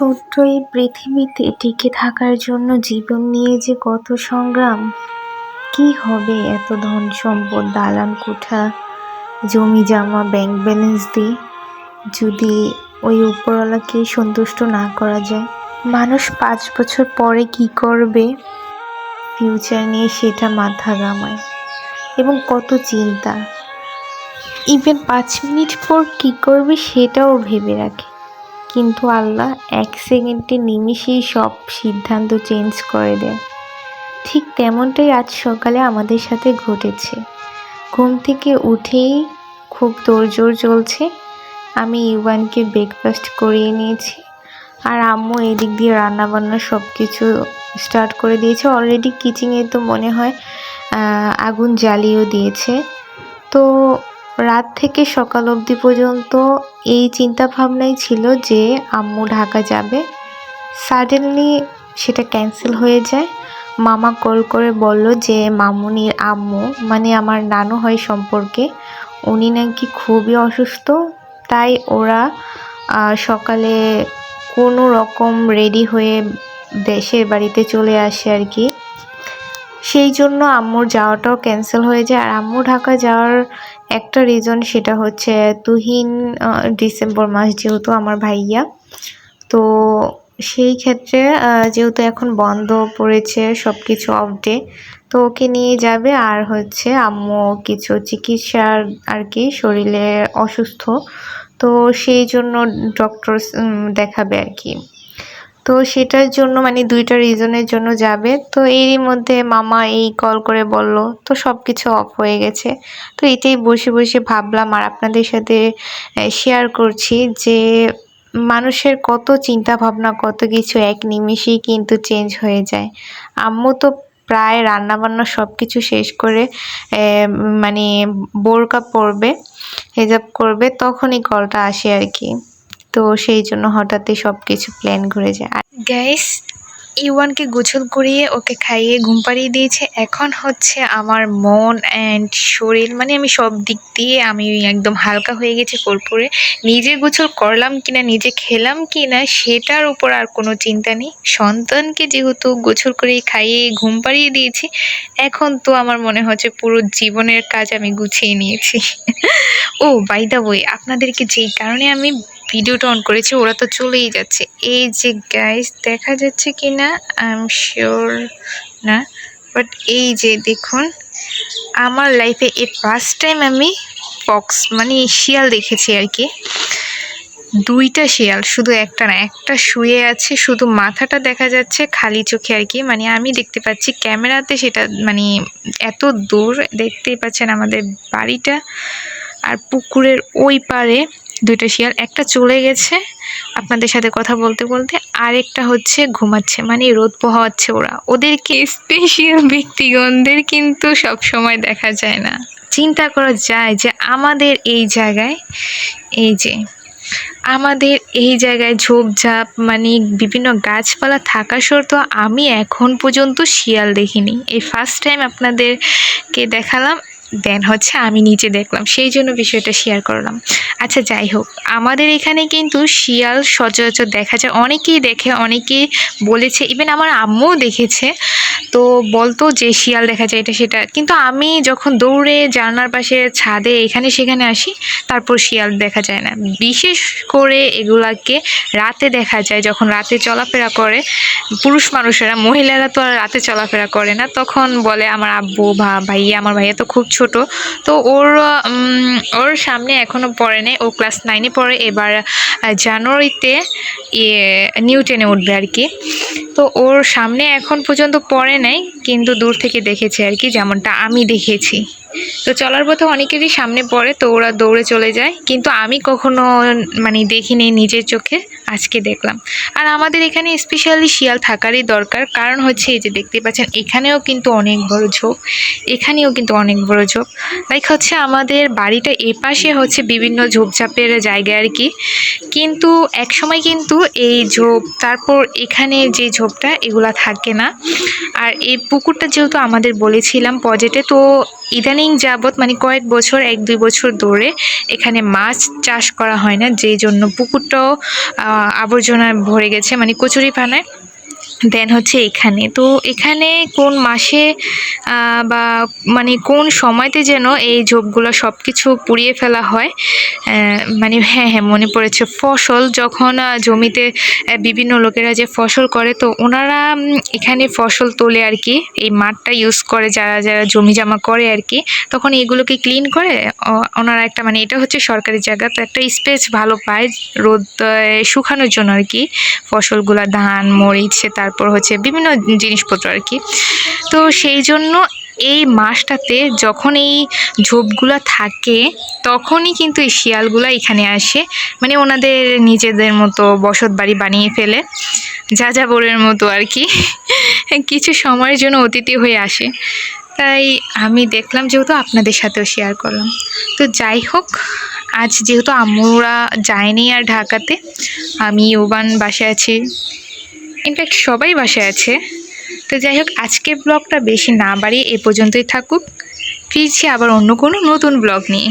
ছোট্ট এই পৃথিবীতে টিকে থাকার জন্য জীবন নিয়ে যে কত সংগ্রাম, কি হবে এত ধন সম্পদ দালান কোঠা, জমি জমা ব্যাংক ব্যালেন্স দিয়ে যদি ওই উপরওয়ালাকে সন্তুষ্ট না করা যায়? মানুষ পাঁচ বছর পরে কি করবে? ফিউচার নিয়ে সেটা মাথা গামায় এবং কত চিন্তা। ইভেন পাঁচ মিনিট পর কি করবে সেটাও ভেবে রাখে। কিন্তু আল্লাহ এক সেকেন্ডে নিমিষেই সব সিদ্ধান্ত চেঞ্জ করে দেয় ঠিক তেমনটাই আজ সকালে আমাদের সাথে ঘটেছে। ঘুম থেকে উঠেই খুব তোড়জোড় চলছে। আমি ইউয়ানকে ব্রেকফাস্ট করিয়ে নিয়েছি। আর আম্মু এদিক দিয়ে রান্নাবান্না সব কিছু স্টার্ট করে দিয়েছে। অলরেডি কিচেনে তো মনে হয় আগুন জ্বালিয়েও দিয়েছে। তো রাত থেকে সকাল অবধি পর্যন্ত এই চিন্তা ভাবনাই ছিল যে আম্মু ঢাকা যাবে। সাডেনলি সেটা ক্যান্সেল হয়ে যায়। মামা কল করে বলল যে, মামুনির আম্মু মানে আমার নানু হয় সম্পর্কে, উনি নাকি খুবই অসুস্থ, তাই ওরা সকালে কোনো রকম রেডি হয়ে দেশের বাড়িতে চলে আসে আর কি। সেই জন্য আম্মুর যাওয়াটাও ক্যান্সেল হয়ে যায়। আর আম্মু ঢাকা যাওয়ার একটা রিজন সেটা হচ্ছে তুহিন ডিসেম্বর মাস যেহেতু আমার ভাইয়া, তো সেই ক্ষেত্রে যেহেতু এখন বন্ধ পড়েছে সব কিছু অফ ডে তো ওকে নিয়ে যাবে। আর হচ্ছে আম্মু কিছু চিকিৎসার আর কি, শরীরে অসুস্থ, তো সেই জন্য ডক্টর দেখাবে আর কি। তো সেটার জন্য মানে দুইটা রিজনের জন্য যাবে। তো এরই মধ্যে মামা এই কল করে বলল, তো সব কিছু অফ হয়ে গেছে। তো এটাই বসে বসে ভাবলাম আর আপনাদের সাথে শেয়ার করছি যে মানুষের কত চিন্তা ভাবনা কত কিছু এক নিমিষেই কিন্তু চেঞ্জ হয়ে যায়। আম্মু তো প্রায় রান্নাবান্না সব কিছু শেষ করে মানে বোরকা পরবে, হেজাব করবে, তখনই কলটা আসে আর কি। তো সেই জন্য হঠাৎই সব কিছু প্ল্যান ঘুরে যায়। আর গ্যাস ইওয়ানকে গোছল করিয়ে ওকে খাইয়ে ঘুম পাড়িয়ে দিয়েছে। এখন হচ্ছে আমার মন অ্যান্ড শরীর মানে আমি সব দিক দিয়ে আমি একদম হালকা হয়ে গেছি কর্পূরে। নিজে গোছল করলাম কিনা, নিজে খেলাম কিনা, সেটার উপর আর কোনো চিন্তা নেই। সন্তানকে যেহেতু গোছল করে খাইয়ে ঘুম পাড়িয়ে দিয়েছি, এখন তো আমার মনে হচ্ছে পুরো জীবনের কাজ আমি গুছিয়ে নিয়েছি। ও বাই দা বই আপনাদেরকে যেই কারণে আমি ভিডিওটা অন করেছি, ওরা তো চলেই যাচ্ছে। এই যে গাইস দেখা যাচ্ছে কি না আই এম শিওর না। বাট এই যে দেখুন, আমার লাইফে এই ফার্স্ট টাইম আমি পক্স মানে শিয়াল দেখেছি আর কি। দুইটা শিয়াল, শুধু একটা না, একটা শুয়ে আছে, শুধু মাথাটা দেখা যাচ্ছে খালি চোখে আর কি। মানে আমি দেখতে পাচ্ছি ক্যামেরাতে সেটা মানে এত দূর, দেখতেই পাচ্ছেন আমাদের বাড়িটা। আর পুকুরের ওই পারে দুইটা শিয়াল একটা চলে গেছে আপনাদের সাথে কথা বলতে বলতে আরেকটা হচ্ছে ঘুমাচ্ছে মানে রোদ পোহাচ্ছে ওরা। ওদেরকে স্পেশিয়াল ব্যক্তিগণদের কিন্তু সব সময় দেখা যায় না। চিন্তা করা যায় যে আমাদের এই জায়গায়, এই যে আমাদের এই জায়গায় ঝোপঝাপ মানে বিভিন্ন গাছপালা থাকা সত্ত্বেও আমি এখন পর্যন্ত শিয়াল দেখিনি। এই ফার্স্ট টাইম আপনাদেরকে দেখালাম দেন হচ্ছে আমি নিচে দেখলাম। সেই জন্য বিষয়টা শেয়ার করলাম। আচ্ছা যাই হোক। আমাদের এখানে কিন্তু শিয়াল সচরাচর দেখা যায়। অনেকেই দেখে, অনেকেই বলেছে। ইভেন আমার আম্মুও দেখেছে। তো বলতো যে শিয়াল দেখা যায় এটা, সেটা। কিন্তু আমি যখন দৌড়ে জানলার পাশে, ছাদে, এখানে সেখানে আসি, তারপর শিয়াল দেখা যায় না। বিশেষ করে এগুলাকে রাতে দেখা যায়, যখন রাতে চলাফেরা করে, পুরুষ মানুষেরা, মহিলারা তো আর রাতে চলাফেরা করে না। তখন বলে, আমার আব্বু ভা ভাইয়া, আমার ভাইয়া তো খুব ছোট। তো ওর ওর সামনে এখনও পড়ে নেই, ও ক্লাস নাইনে পড়ে। এবার জানুয়ারিতে ইয়ে নিউ টেনে উঠবে আর কি। তো ওর সামনে এখন পর্যন্ত পড়ে নাই, কিন্তু দূর থেকে দেখেছে আর কি, যেমনটা আমি দেখেছি। তো চলার পথে অনেকেরই সামনে পড়ে, তো ওরা দৌড়ে চলে যায়, কিন্তু আমি কখনো মানে দেখিনি নিজের চোখে, আজকে দেখলাম। আর আমাদের এখানে স্পেশালি শিয়াল থাকারই দরকার, কারণ হচ্ছে এই যে দেখতে পাচ্ছেন, এখানেও কিন্তু অনেক বড় ঝোপ, এখানেও কিন্তু অনেক বড় ঝোপ। লাইক হচ্ছে আমাদের বাড়িটা এপাশে হচ্ছে বিভিন্ন ঝোপঝাপের জায়গা আর কি, কিন্তু একসময় কিন্তু এই ঝোপ, তারপর এখানে যে ঝোপটা, এগুলা থাকে না। আর এই পুকুরটা যেহেতু আমাদের বলেছিলাম পজেটে, তো ইদানিং যাবৎ মানে কয়েক বছর, এক দুই বছর ধরে এখানে মাছ চাষ করা হয় না, যেই জন্য পুকুরটাও আবর্জনায় ভরে গেছে। মানে কচুরি পানায় দেন হচ্ছে এখানে। তো এখানে কোন মাসে বা মানে কোন সময়তে যেন এই ঝোপগুলো সব কিছু পুড়িয়ে ফেলা হয় মানে হ্যাঁ হ্যাঁ মনে পড়েছে। ফসল যখন জমিতে বিভিন্ন লোকেরা যে ফসল করে, তো ওনারা এখানে ফসল তোলে আর কি, এই মাঠটা ইউজ করে, যারা যারা জমি জমা করে আর কি, তখন এগুলোকে ক্লিন করে ওনারা একটা মানে এটা হচ্ছে সরকারি জায়গা, তো একটা স্পেস ভালো পায় রোদ শুকানোর জন্য আর কি, ফসলগুলো, ধান, মরিচ তারপর হচ্ছে বিভিন্ন জিনিসপত্র আর কি। তো সেই জন্য এই মাসটাতে যখন এই ঝোপগুলা থাকে, তখনই কিন্তু এই শিয়ালগুলা এখানে আসে। মানে ওনাদের নিজেদের মতো বসত বাড়ি বানিয়ে ফেলে যা যা যাবরের মতো আর কি। কিছু সময়ের জন্য অতিথি হয়ে আসে। তাই আমি দেখলাম যেহেতু আপনাদের সাথেও শেয়ার করলাম। তো যাই হোক, আজ যেহেতু আমরা যাইনি আর ঢাকাতে, আমি ওবান বাসায় আছি। ইনফ্যাক্ট সবাই বাসায় আছে। তো যাই হোক আজকের ব্লগটা বেশি না বাড়িয়ে এ পর্যন্তই থাকুক। ফিরছি আবার অন্য কোনো নতুন ব্লগ নিয়ে।